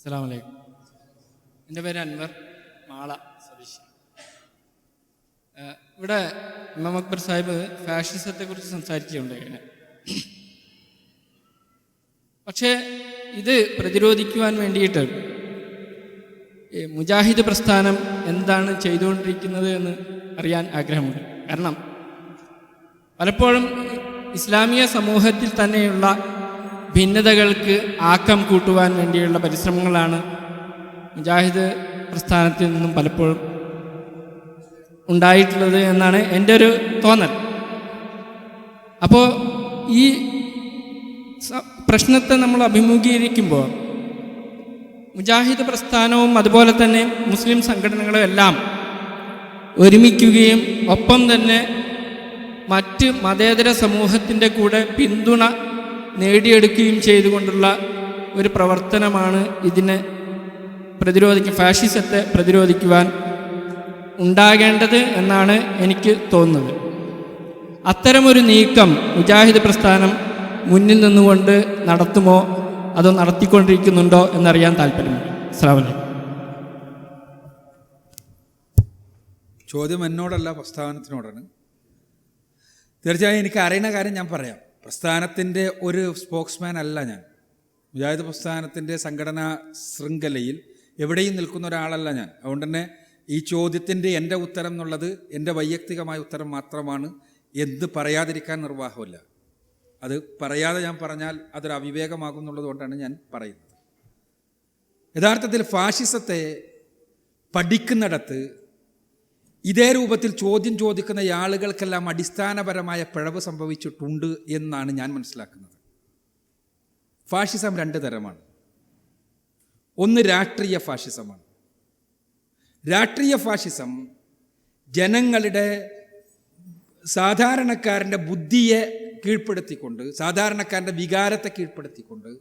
അസ്സാം എന്റെ പേര് അൻവർ മാള സതീഷ് ഇവിടെ ഇമാം അക്ബർ സാഹിബ് ഫാഷിസത്തെക്കുറിച്ച് സംസാരിക്കുകയുണ്ടായി പക്ഷേ ഇത് പ്രതിരോധിക്കുവാൻ വേണ്ടിയിട്ട് മുജാഹിദ് പ്രസ്ഥാനം എന്താണ് ചെയ്തുകൊണ്ടിരിക്കുന്നത് എന്ന് അറിയാൻ ആഗ്രഹമുണ്ട്. കാരണം പലപ്പോഴും ഇസ്ലാമിക സമൂഹത്തിൽ തന്നെയുള്ള ഭിന്നതകൾക്ക് ആക്കം കൂട്ടുവാൻ വേണ്ടിയുള്ള പരിശ്രമങ്ങളാണ് മുജാഹിദ് പ്രസ്ഥാനത്തിൽ നിന്നും പലപ്പോഴും ഉണ്ടായിട്ടുള്ളത് എന്നാണ് എന്റെ ഒരു തോന്നൽ. അപ്പോൾ ഈ പ്രശ്നത്തെ നമ്മൾ അഭിമുഖീകരിക്കുമ്പോൾ മുജാഹിദ് പ്രസ്ഥാനവും അതുപോലെ തന്നെ മുസ്ലിം സംഘടനകളും എല്ലാം ഒരുമിക്കുകയും ഒപ്പം തന്നെ മറ്റ് മതേതര സമൂഹത്തിന്റെ കൂടെ പിന്തുണ നേടിയെടുക്കുകയും ചെയ്തുകൊണ്ടുള്ള ഒരു പ്രവർത്തനമാണ് ഇതിനെ പ്രതിരോധിക്കുക ഫാഷിസത്തെ പ്രതിരോധിക്കുവാൻ ഉണ്ടാകേണ്ടത് എന്നാണ് എനിക്ക് തോന്നുന്നത്. അത്തരമൊരു നീക്കം മുജാഹിദ് പ്രസ്ഥാനം മുന്നിൽ നിന്നുകൊണ്ട് നടത്തുമോ അതോ നടത്തിക്കൊണ്ടിരിക്കുന്നുണ്ടോ എന്നറിയാൻ താല്പര്യമുണ്ട് വലൈക്കും ചോദ്യം എന്നോടല്ല പ്രസ്ഥാനത്തിനോടാണ്. തീർച്ചയായും എനിക്ക് അറിയുന്ന കാര്യം ഞാൻ പറയാം. പ്രസ്ഥാനത്തിന്റെ ഒരു സ്പോക്സ്മാൻ അല്ല ഞാൻ. മുജാഹിദ് പ്രസ്ഥാനത്തിന്റെ സംഘടനാ ശൃംഖലയിൽ എവിടെയും നിൽക്കുന്ന ഒരാളല്ല ഞാൻ. അതുകൊണ്ട് തന്നെ ഈ ചോദ്യത്തിന്റെ എന്റെ ഉത്തരം എന്നുള്ളത് എന്റെ വൈയക്തികമായ ഉത്തരം മാത്രമാണ്. എന്ത് പറയാതിരിക്കാൻ നിർവാഹമില്ല അത് പറയാതെ ഞാൻ പറഞ്ഞാൽ അതൊരു അവിവേകമാകും എന്നുള്ളതുകൊണ്ടാണ് ഞാൻ പറയുന്നത്. യഥാർത്ഥത്തിൽ ഫാഷിസത്തെ പഠിക്കുന്നിടത്ത് ഇതേ രൂപത്തിൽ ചോദ്യം ചോദിക്കുന്ന ആളുകൾക്കെല്ലാം അടിസ്ഥാനപരമായ പിഴവ് സംഭവിച്ചിട്ടുണ്ട് എന്നാണ് ഞാൻ മനസ്സിലാക്കുന്നത്. ഫാഷിസം രണ്ട് തരമാണ്. ഒന്ന് രാഷ്ട്രീയ ഫാഷിസമാണ്. രാഷ്ട്രീയ ഫാഷിസം ജനങ്ങളുടെ സാധാരണക്കാരന്റെ ബുദ്ധിയെ കീഴ്പ്പെടുത്തിക്കൊണ്ട് സാധാരണക്കാരന്റെ വികാരത്തെ കീഴ്പ്പെടുത്തിക്കൊണ്ട്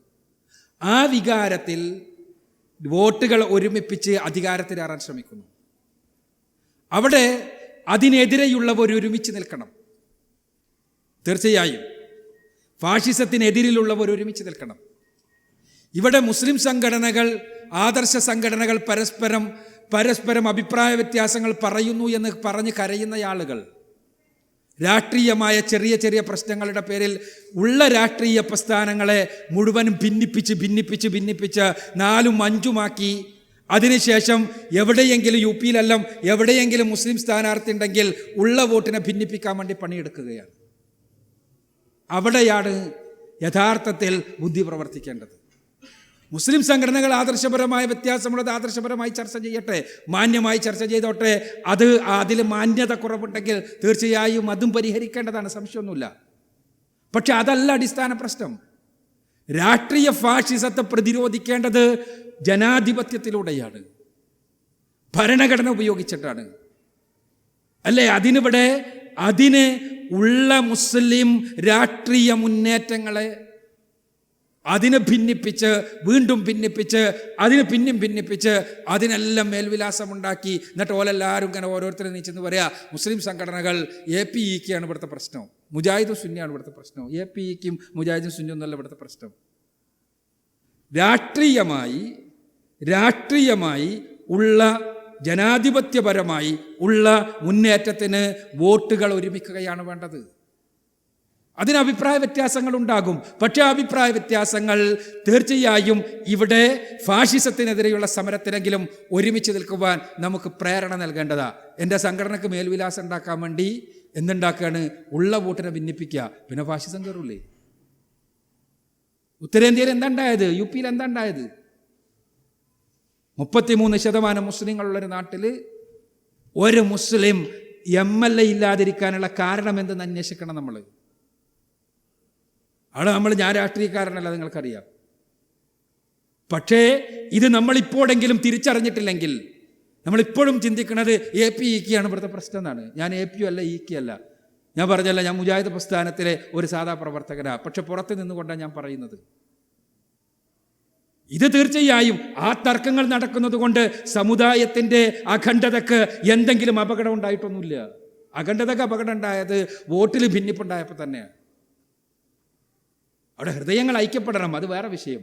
ആ വികാരത്തിൽ വോട്ടുകൾ ഒരുമിപ്പിച്ച് അധികാരത്തിലേറാൻ ശ്രമിക്കുന്നു. അവിടെ അതിനെതിരെയുള്ളവർ ഒരുമിച്ച് നിൽക്കണം. തീർച്ചയായും. ഫാഷിസത്തിനെതിരിലുള്ളവർ ഒരുമിച്ച് നിൽക്കണം. ഇവിടെ മുസ്ലിം സംഘടനകൾ ആദർശ സംഘടനകൾ പരസ്പരം പരസ്പരം അഭിപ്രായ വ്യത്യാസങ്ങൾ പറയുന്നു എന്ന് പറഞ്ഞ് കരയുന്ന ആളുകൾ രാഷ്ട്രീയമായ ചെറിയ ചെറിയ പ്രശ്നങ്ങളുടെ പേരിൽ ഉള്ള രാഷ്ട്രീയ പ്രസ്ഥാനങ്ങളെ മുഴുവനും ഭിന്നിപ്പിച്ച് ഭിന്നിപ്പിച്ച് ഭിന്നിപ്പിച്ച് നാലും അഞ്ചുമാക്കി അതിനുശേഷം എവിടെയെങ്കിലും യു പിയിലെല്ലാം എവിടെയെങ്കിലും മുസ്ലിം സ്ഥാനാർത്ഥി ഉണ്ടെങ്കിൽ ഉള്ള വോട്ടിനെ ഭിന്നിപ്പിക്കാൻ വേണ്ടി പണിയെടുക്കുകയാണ്. അവിടെയാണ് യഥാർത്ഥത്തിൽ ബുദ്ധി പ്രവർത്തിക്കേണ്ടത്. മുസ്ലിം സംഘടനകൾ ആദർശപരമായ വ്യത്യാസമുള്ളത് ആദർശപരമായി ചർച്ച ചെയ്യട്ടെ മാന്യമായി ചർച്ച ചെയ്തോട്ടെ. അത് അതിൽ മാന്യത കുറവുണ്ടെങ്കിൽ തീർച്ചയായും അതും പരിഹരിക്കേണ്ടതാണ് സംശയമൊന്നുമില്ല. പക്ഷെ അതല്ല അടിസ്ഥാന പ്രശ്നം. രാഷ്ട്രീയ ഫാഷിസത്തെ പ്രതിരോധിക്കേണ്ടത് ജനാധിപത്യത്തിലൂടെയാണ്. ഭരണഘടന ഉപയോഗിച്ചിട്ടാണ്. അല്ലേ? അതിനിവിടെ അതിന് ഉള്ള മുസ്ലിം രാഷ്ട്രീയ മുന്നേറ്റങ്ങളെ അതിനെ ഭിന്നിപ്പിച്ച് വീണ്ടും ഭിന്നിപ്പിച്ച് അതിന് പിന്നും ഭിന്നിപ്പിച്ച് അതിനെല്ലാം മേൽവിലാസമുണ്ടാക്കി. എന്നിട്ട് ഓലെല്ലാവരും ഇങ്ങനെ ഓരോരുത്തരും നീച്ചെന്ന് പറയാ മുസ്ലിം സംഘടനകൾ എ പി ഇക്കാണ് ഇവിടുത്തെ പ്രശ്നം. മുജാഹിദും സുന്നിയാണ് ഇവിടുത്തെ പ്രശ്നം. എ പി ഇക്കും മുജാഹിദും സുന്നി ഒന്നല്ല ഇവിടുത്തെ പ്രശ്നം. രാഷ്ട്രീയമായി രാഷ്ട്രീയമായി ഉള്ള ജനാധിപത്യപരമായി ഉള്ള മുന്നേറ്റത്തിന് വോട്ടുകൾ ഒരുമിക്കുകയാണ് വേണ്ടത്. അതിന് അഭിപ്രായ വ്യത്യാസങ്ങൾ ഉണ്ടാകും. പക്ഷേ അഭിപ്രായ വ്യത്യാസങ്ങൾ തീർച്ചയായും ഇവിടെ ഫാഷിസത്തിനെതിരെയുള്ള സമരത്തിനെങ്കിലും ഒരുമിച്ച് നിൽക്കുവാൻ നമുക്ക് പ്രേരണ നൽകേണ്ടതാണ് എന്റെ സംഘടനക്ക് മേൽവിലാസം ഉണ്ടാക്കാൻ വേണ്ടി എന്തുണ്ടാക്കുകയാണ് ഉള്ള വോട്ടിനെ ഭിന്നിപ്പിക്കുക. പിന്നെ ഫാഷിസം കയറൂലേ ഉത്തരേന്ത്യയിൽ എന്താ ഉണ്ടായത് യു പിയിൽ എന്താ ഉണ്ടായത് മുപ്പത്തിമൂന്ന് ശതമാനം മുസ്ലിങ്ങളുള്ളൊരു നാട്ടിൽ ഒരു മുസ്ലിം എം എൽ എ ഇല്ലാതിരിക്കാനുള്ള കാരണം എന്തെന്ന് അന്വേഷിക്കണം നമ്മൾ അവിടെ നമ്മൾ ഞാൻ രാഷ്ട്രീയക്കാരനല്ല നിങ്ങൾക്കറിയാം. പക്ഷേ ഇത് നമ്മളിപ്പോഴെങ്കിലും തിരിച്ചറിഞ്ഞിട്ടില്ലെങ്കിൽ നമ്മളിപ്പോഴും ചിന്തിക്കുന്നത് എ പി ഇക്കിയാണ് ഇവിടുത്തെ പ്രശ്നം എന്നാണ്. ഞാൻ എ പി അല്ല ഇക്കി അല്ല. ഞാൻ പറഞ്ഞല്ല ഞാൻ മുജാഹിദ് പ്രസ്ഥാനത്തിലെ ഒരു സാധാ പ്രവർത്തകനാണ് പക്ഷെ പുറത്ത് നിന്നുകൊണ്ടാണ് ഞാൻ പറയുന്നത്. ഇത് തീർച്ചയായും ആ തർക്കങ്ങൾ നടക്കുന്നത് കൊണ്ട് സമുദായത്തിന്റെ അഖണ്ഡതക്ക് എന്തെങ്കിലും അപകടം ഉണ്ടായിട്ടൊന്നുമില്ല. അഖണ്ഡതക്ക് അപകടം ഉണ്ടായത് വോട്ടിൽ ഭിന്നിപ്പുണ്ടായപ്പോൾ തന്നെയാണ്. അവിടെ ഹൃദയങ്ങൾ ഐക്യപ്പെടണം അത് വേറെ വിഷയം.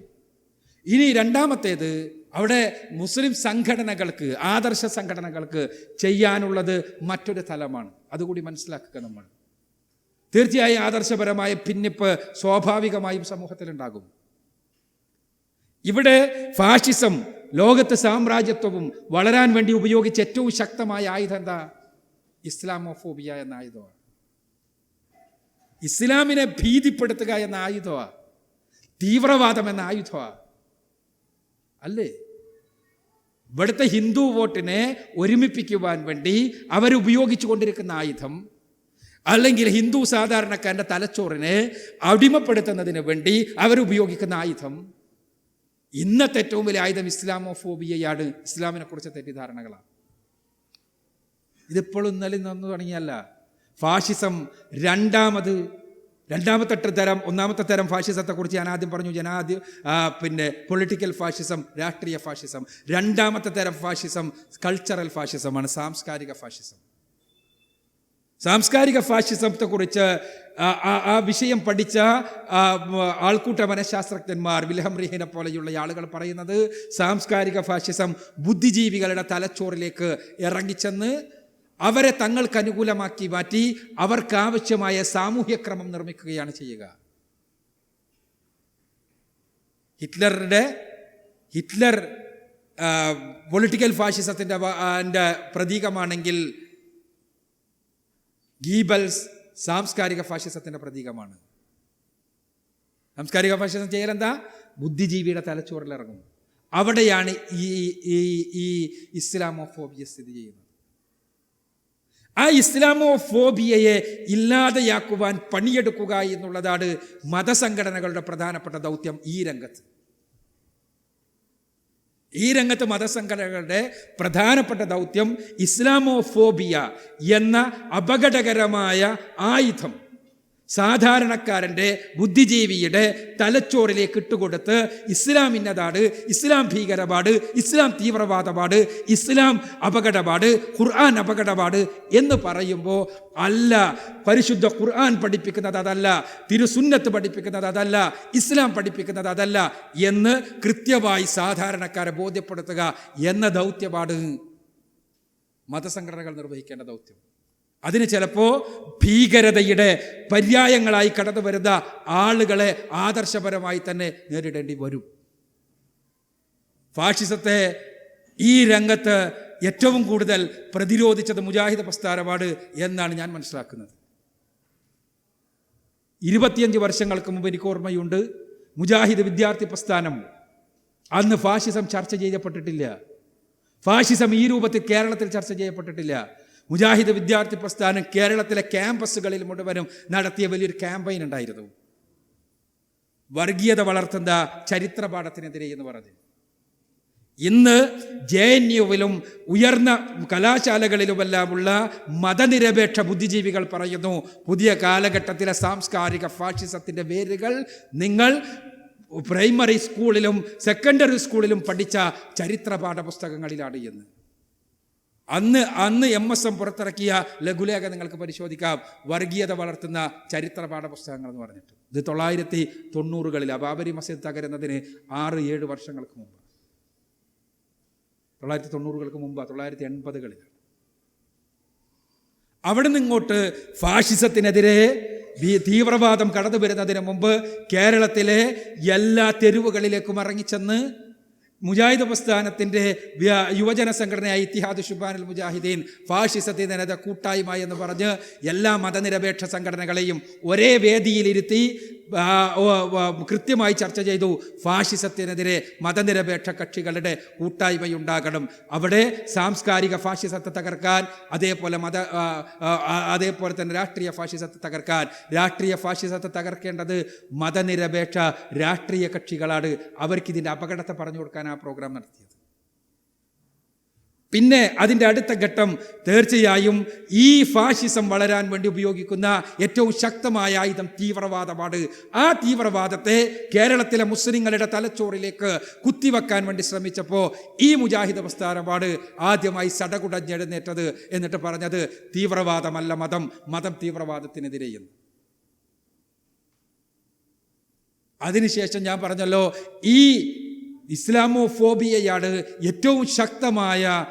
ഇനി രണ്ടാമത്തേത് അവിടെ മുസ്ലിം സംഘടനകൾക്ക് ആദർശ സംഘടനകൾക്ക് ചെയ്യാനുള്ളത് മറ്റൊരു തലമാണ്. അതുകൂടി മനസ്സിലാക്കുക നമ്മൾ. തീർച്ചയായും ആദർശപരമായ ഭിന്നിപ്പ് സ്വാഭാവികമായും സമൂഹത്തിലുണ്ടാകും. ഇവിടെ ഫാഷിസം ലോകത്ത് സാമ്രാജ്യത്വവും വളരാൻ വേണ്ടി ഉപയോഗിച്ച ഏറ്റവും ശക്തമായ ആയുധം എന്താ? ഇസ്ലാമോഫോബിയ എന്ന ആയുധമാണ്. ഇസ്ലാമിനെ ഭീതിപ്പെടുത്തുക എന്ന ആയുധമാണ് തീവ്രവാദം എന്ന ആയുധമാണ് അല്ലേ? ഇവിടുത്തെ ഹിന്ദു വോട്ടിനെ ഒരുമിപ്പിക്കുവാൻ വേണ്ടി അവരുപയോഗിച്ചു കൊണ്ടിരിക്കുന്ന ആയുധം അല്ലെങ്കിൽ ഹിന്ദു സാധാരണക്കാരന്റെ തലച്ചോറിനെ അടിമപ്പെടുത്തുന്നതിന് വേണ്ടി അവരുപയോഗിക്കുന്ന ആയുധം. ഇന്നത്തെ ഏറ്റവും വലിയ ആയുധം ഇസ്ലാമോഫോബിയയാണ്. ഇസ്ലാമിനെ കുറിച്ച് തെറ്റിദ്ധാരണകളാണ്. ഇതിപ്പോഴും ഇന്നലെ നിന്ന് തുടങ്ങിയല്ല. ഫാഷിസം രണ്ടാമത് രണ്ടാമത്തെ തരം ഒന്നാമത്തെ തരം ഫാഷിസത്തെക്കുറിച്ച് ഞാൻ ആദ്യം പറഞ്ഞു. ജനാദ്യ പിന്നെ പൊളിറ്റിക്കൽ ഫാഷിസം രാഷ്ട്രീയ ഫാഷിസം രണ്ടാമത്തെ തരം ഫാഷിസം കൾച്ചറൽ ഫാഷിസമാണ് സാംസ്കാരിക ഫാഷിസം സാംസ്കാരിക ഫാഷിസത്തെക്കുറിച്ച് ആ, വിഷയം പഠിച്ച ആൾക്കൂട്ട മനഃശാസ്ത്രജ്ഞന്മാർ വിലഹം റിഹിനെ പോലെയുള്ള ആളുകൾ പറയുന്നത് സാംസ്കാരിക ഫാഷിസം ബുദ്ധിജീവികളുടെ തലച്ചോറിലേക്ക് ഇറങ്ങിച്ചെന്ന് അവരെ തങ്ങൾക്ക് അനുകൂലമാക്കി മാറ്റി അവർക്ക് ആവശ്യമായ സാമൂഹ്യക്രമം നിർമ്മിക്കുകയാണ് ചെയ്യുക. ഹിറ്റ്ലറുടെ ഹിറ്റ്ലർ പൊളിറ്റിക്കൽ ഫാഷിസത്തിന്റെ പ്രതീകമാണെങ്കിൽ ഗീബൽസ് സാംസ്കാരിക ഫാഷിസത്തിന്റെ പ്രതീകമാണ്. സാംസ്കാരിക ഫാഷിസം ചെയ്യലെന്താ? ബുദ്ധിജീവിയുടെ തലച്ചോറിലിറങ്ങും. അവിടെയാണ് ഈ ഈ ഈ ഇസ്ലാമോഫോബിയ സ്ഥിതി ചെയ്യുന്നത്. ആ ഇസ്ലാമോ ഫോബിയയെ ഇല്ലാതെയാക്കുവാൻ പണിയെടുക്കുക എന്നുള്ളതാണ് മതസംഘടനകളുടെ പ്രധാനപ്പെട്ട ദൗത്യം ഈ രംഗത്ത്. ഈ രംഗത്ത് മതസംഘടനകളുടെ പ്രധാനപ്പെട്ട ദൗത്യം ഇസ്ലാമോഫോബിയ എന്ന അപകടകരമായ ആയുധം. സാധാരണക്കാരന്റെ ബുദ്ധിജീവിയുടെ തലച്ചോറിലേക്ക് ഇട്ടുകൊടുത്ത് ഇസ്ലാം ഇന്നതാണ് ഇസ്ലാം ഭീകരപാട് ഇസ്ലാം തീവ്രവാദപാട് ഇസ്ലാം അപകടപാട് ഖുർആൻ അപകടപാട് എന്ന് പറയുമ്പോൾ അല്ല പരിശുദ്ധ ഖുർആൻ പഠിപ്പിക്കുന്നത് അതല്ല തിരുസുന്നത്ത് പഠിപ്പിക്കുന്നത് അതല്ല ഇസ്ലാം പഠിപ്പിക്കുന്നത് അതല്ല എന്ന് കൃത്യമായി സാധാരണക്കാരെ ബോധ്യപ്പെടുത്തുക എന്ന ദൗത്യപാട് മതസംഘടനകൾ നിർവഹിക്കേണ്ട ദൗത്യം. അതിന് ചിലപ്പോൾ ഭീകരതയുടെ പര്യായങ്ങളായി കടന്നു വരുന്ന ആളുകളെ ആദർശപരമായി തന്നെ നേരിടേണ്ടി വരും. ഫാഷിസത്തെ ഈ രംഗത്ത് ഏറ്റവും കൂടുതൽ പ്രതിരോധിച്ചത് മുജാഹിദ് പ്രസ്ഥാനമാണ് എന്നാണ് ഞാൻ മനസ്സിലാക്കുന്നത്. ഇരുപത്തിയഞ്ച് വർഷങ്ങൾക്ക് മുമ്പ് എനിക്ക് ഓർമ്മയുണ്ട് മുജാഹിദ് വിദ്യാർത്ഥി പ്രസ്ഥാനം. അന്ന് ഫാഷിസം ചർച്ച ചെയ്യപ്പെട്ടിട്ടില്ല. ഫാഷിസം ഈ രൂപത്തിൽ കേരളത്തിൽ ചർച്ച ചെയ്യപ്പെട്ടിട്ടില്ല. മുജാഹിദ് വിദ്യാർത്ഥി പ്രസ്ഥാനം കേരളത്തിലെ ക്യാമ്പസുകളിൽ മുഴുവനും നടത്തിയ വലിയൊരു ക്യാമ്പയിൻ ഉണ്ടായിരുന്നു. വർഗീയത വളർത്തുന്ന ചരിത്ര പാഠത്തിനെതിരെ എന്ന് പറഞ്ഞു. ഇന്ന് ജെ എൻ യുവിലും ഉയർന്ന കലാശാലകളിലുമെല്ലാമുള്ള മതനിരപേക്ഷ ബുദ്ധിജീവികൾ പറയുന്നു പുതിയ കാലഘട്ടത്തിലെ സാംസ്കാരിക ഫാഷിസത്തിന്റെ വേരുകൾ നിങ്ങൾ പ്രൈമറി സ്കൂളിലും സെക്കൻഡറി സ്കൂളിലും പഠിച്ച ചരിത്ര പാഠപുസ്തകങ്ങളിലാണ് എന്ന് അന്ന് അന്ന് എം എസ് എം പുറത്തിറക്കിയ ലഘുലേഖ നിങ്ങൾക്ക് പരിശോധിക്കാം. വർഗീയത വളർത്തുന്ന ചരിത്ര പാഠപുസ്തകങ്ങൾ എന്ന് പറഞ്ഞിട്ട്. ഇത് തൊള്ളായിരത്തി തൊണ്ണൂറുകളിൽ ബാബരി മസ്ജിദ് തകരുന്നതിന് ആറ് ഏഴ് വർഷങ്ങൾക്ക് മുമ്പ്. തൊള്ളായിരത്തി തൊണ്ണൂറുകൾക്ക് മുമ്പ് തൊള്ളായിരത്തി എൺപതുകളിൽ. അവിടെ നിന്നിങ്ങോട്ട് ഫാഷിസത്തിനെതിരെ തീവ്രവാദം കടന്നു വരുന്നതിന് മുമ്പ് കേരളത്തിലെ എല്ലാ തെരുവുകളിലേക്കും ഇറങ്ങിച്ചെന്ന് മുജാഹിദ് പ്രസ്ഥാനത്തിന്റെ യുവജന സംഘടനയായ ഇത്തിഹാദ് ഷുബാനുൽ മുജാഹിദീൻ ഫാഷിസത്തിനെതിരെ കൂട്ടായ്മ എന്ന് പറഞ്ഞ് എല്ലാ മതനിരപേക്ഷ സംഘടനകളെയും ഒരേ വേദിയിലിരുത്തി കൃത്യമായി ചർച്ച ചെയ്തു. ഫാഷിസത്തിനെതിരെ മതനിരപേക്ഷ കക്ഷികളുടെ കൂട്ടായ്മയുണ്ടാകണം. അവിടെ സാംസ്കാരിക ഫാഷിസത്തെ തകർക്കാൻ അതേപോലെ മത അതേപോലെ തന്നെ രാഷ്ട്രീയ ഫാഷിസത്തെ തകർക്കാൻ. രാഷ്ട്രീയ ഫാഷിസത്തെ തകർക്കേണ്ടത് മതനിരപേക്ഷ രാഷ്ട്രീയ കക്ഷികളാണ്. അവർക്കിതിന്റെ അപകടത്തെ പറഞ്ഞു കൊടുക്കാൻ ആ പ്രോഗ്രാം നടത്തിയത്. പിന്നെ അതിന്റെ അടുത്ത ഘട്ടം തീർച്ചയായും ഈ ഫാഷിസം വളരാൻ വേണ്ടി ഉപയോഗിക്കുന്ന ഏറ്റവും ശക്തമായ ആയുധം തീവ്രവാദമാണ്. ആ തീവ്രവാദത്തെ കേരളത്തിലെ മുസ്ലിങ്ങളുടെ തലച്ചോറിലേക്ക് കുത്തിവെക്കാൻ വേണ്ടി ശ്രമിച്ചപ്പോൾ ഈ മുജാഹിദ് പ്രസ്ഥാനമാണ് ആദ്യമായി സടകുടഞ്ഞെഴുന്നേറ്റത് എന്നിട്ട് പറഞ്ഞത് തീവ്രവാദമല്ല മതം മതം തീവ്രവാദത്തിനെതിരെയെന്ന് അതിനുശേഷം ഞാൻ പറഞ്ഞല്ലോ ഈ ഇസ്ലാമോഫോബിയയാണ് ഏറ്റവും ശക്തമായ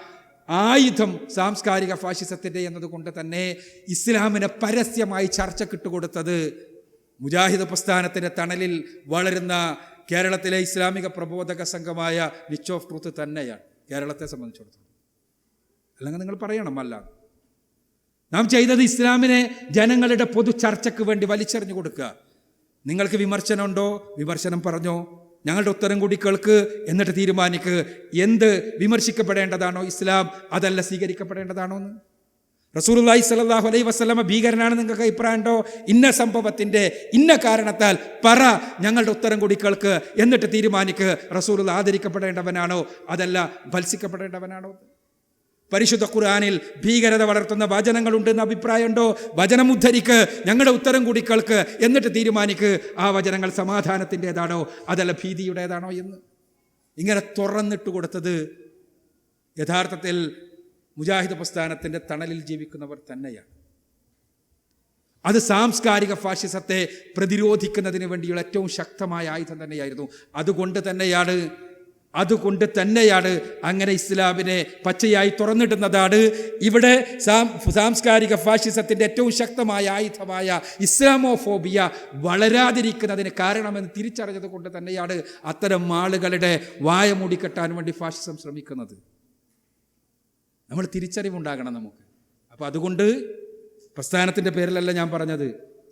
ആയുധം സാംസ്കാരിക ഫാഷിസത്തിന്റെ എന്നതുകൊണ്ട് തന്നെ ഇസ്ലാമിനെ പരസ്യമായി ചർച്ചക്കിട്ട് കൊടുത്തത് മുജാഹിദ് പ്രസ്ഥാനത്തിന്റെ തണലിൽ വളരുന്ന കേരളത്തിലെ ഇസ്ലാമിക പ്രബോധക സംഘമായ വിച്ച് ഓഫ് ട്രൂത്ത് തന്നെയാണ്. കേരളത്തെ സംബന്ധിച്ചിടത്തോളം. അല്ലെങ്കിൽ നിങ്ങൾ പറയണം അല്ല. നാം ചെയ്തത് ഇസ്ലാമിനെ ജനങ്ങളുടെ പൊതു ചർച്ചയ്ക്ക് വേണ്ടി വലിച്ചെറിഞ്ഞു കൊടുക്കുക. നിങ്ങൾക്ക് വിമർശനമുണ്ടോ? വിമർശനം പറഞ്ഞോ? ഞങ്ങളുടെ ഉത്തരം കൂടി കേൾക്ക് എന്നിട്ട് തീരുമാനിക്ക്. എന്ത് വിമർശിക്കപ്പെടേണ്ടതാണോ ഇസ്ലാം അതല്ല സ്വീകരിക്കപ്പെടേണ്ടതാണോ എന്ന്? റസൂലുള്ളാഹി സ്വല്ലല്ലാഹു അലൈ വസ്ലമ ഭീകരനാണ് നിങ്ങൾക്ക് അഭിപ്രായമുണ്ടോ ഇന്ന സംഭവത്തിന്റെ ഇന്ന കാരണത്താൽ പറ ഞങ്ങളുടെ ഉത്തരം കൂടി കേൾക്ക് എന്നിട്ട് തീരുമാനിക്ക്. റസൂലുള്ള ആദരിക്കപ്പെടേണ്ടവനാണോ? അതല്ല ഭത്സിക്കപ്പെടേണ്ടവനാണോ പരിശുദ്ധ ഖുർആനിൽ ഭീകരത വളർത്തുന്ന വചനങ്ങളുണ്ടെന്ന് അഭിപ്രായമുണ്ടോ? വചനം ഉദ്ധരിക്ക് ഞങ്ങളുടെ ഉത്തരം കൂടി കേൾക്ക് എന്നിട്ട് തീരുമാനിക്ക്. ആ വചനങ്ങൾ സമാധാനത്തിന്റെതാണോ? അതല്ല ഭീതിയുടേതാണോ എന്ന്. ഇങ്ങനെ തുറന്നിട്ട് കൊടുത്തത് യഥാർത്ഥത്തിൽ മുജാഹിദ് പ്രസ്ഥാനത്തിന്റെ തണലിൽ ജീവിക്കുന്നവർ തന്നെയാണ്. അത് സാംസ്കാരിക ഫാഷിസത്തെ പ്രതിരോധിക്കുന്നതിന് വേണ്ടിയുള്ള ഏറ്റവും ശക്തമായ ആയുധം തന്നെയായിരുന്നു. അതുകൊണ്ട് തന്നെയാണ് അതുകൊണ്ട് തന്നെയാണ് അങ്ങനെ ഇസ്ലാമിനെ പച്ചയായി തുറന്നിടുന്നതാണ്. ഇവിടെ സാംസ്കാരിക ഫാഷിസത്തിന്റെ ഏറ്റവും ശക്തമായ ആയുധമായ ഇസ്ലാമോഫോബിയ വളരാതിരിക്കുന്നതിന് കാരണമെന്ന് തിരിച്ചറിഞ്ഞത് കൊണ്ട് തന്നെയാണ് അത്തരം ആളുകളുടെ വായ മൂടിക്കെട്ടാൻ വേണ്ടി ഫാഷിസം ശ്രമിക്കുന്നത്. നമ്മൾ തിരിച്ചറിവുണ്ടാകണം നമുക്ക്. അപ്പോൾ അതുകൊണ്ട് പ്രസ്ഥാനത്തിന്റെ പേരിലല്ല ഞാൻ പറഞ്ഞത്.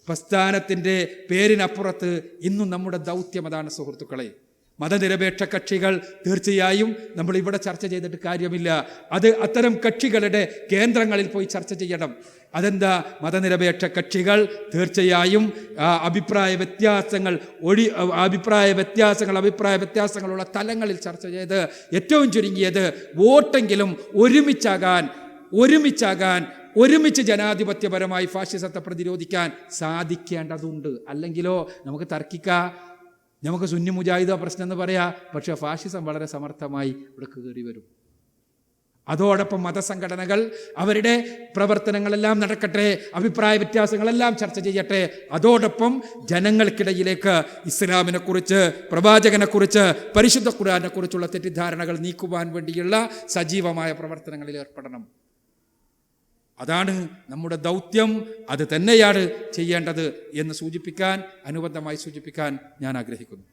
പ്രസ്ഥാനത്തിന്റെ പേരിനപ്പുറത്ത് ഇന്നും നമ്മുടെ ദൗത്യം അതാണ് സുഹൃത്തുക്കളെ. മതനിരപേക്ഷ കക്ഷികൾ തീർച്ചയായും നമ്മൾ ഇവിടെ ചർച്ച ചെയ്തിട്ട് കാര്യമില്ല. അത് അത്തരം കക്ഷികളുടെ കേന്ദ്രങ്ങളിൽ പോയി ചർച്ച ചെയ്യണം. അതെന്താ? മതനിരപേക്ഷ കക്ഷികൾ തീർച്ചയായും അഭിപ്രായ വ്യത്യാസങ്ങൾ ഒഴി അഭിപ്രായ വ്യത്യാസങ്ങൾ അഭിപ്രായ വ്യത്യാസങ്ങളുള്ള തലങ്ങളിൽ ചർച്ച ചെയ്ത് ഏറ്റവും ചുരുങ്ങിയത് വോട്ടെങ്കിലും ഒരുമിച്ചാകാൻ ഒരുമിച്ചാകാൻ ഒരുമിച്ച് ജനാധിപത്യപരമായി ഫാഷിസത്തെ പ്രതിരോധിക്കാൻ സാധിക്കേണ്ടതുണ്ട്. അല്ലെങ്കിലോ നമുക്ക് തർക്കിക്കാം. നമുക്ക് സുന്നി മുജാഹിദ പ്രശ്നം എന്ന് പറയാം പക്ഷേ ഫാഷിസം വളരെ സമർത്ഥമായി ഇവിടെ കയറി വരും. അതോടൊപ്പം മതസംഘടനകൾ അവരുടെ പ്രവർത്തനങ്ങളെല്ലാം നടക്കട്ടെ അഭിപ്രായ വ്യത്യാസങ്ങളെല്ലാം ചർച്ച ചെയ്യട്ടെ. അതോടൊപ്പം ജനങ്ങൾക്കിടയിലേക്ക് ഇസ്ലാമിനെക്കുറിച്ച് പ്രവാചകനെക്കുറിച്ച് പ്രവാചകനെ കുറിച്ച് പരിശുദ്ധ ഖുർആനെക്കുറിച്ചുള്ള തെറ്റിദ്ധാരണകൾ നീക്കുവാൻ വേണ്ടിയുള്ള സജീവമായ പ്രവർത്തനങ്ങളിൽ ഏർപ്പെടണം. അതാണ് നമ്മുടെ ദൗത്യം. അത് തന്നെയാണ് ചെയ്യേണ്ടത് എന്ന് സൂചിപ്പിക്കാൻ അനുബന്ധമായി സൂചിപ്പിക്കാൻ ഞാൻ ആഗ്രഹിക്കുന്നു.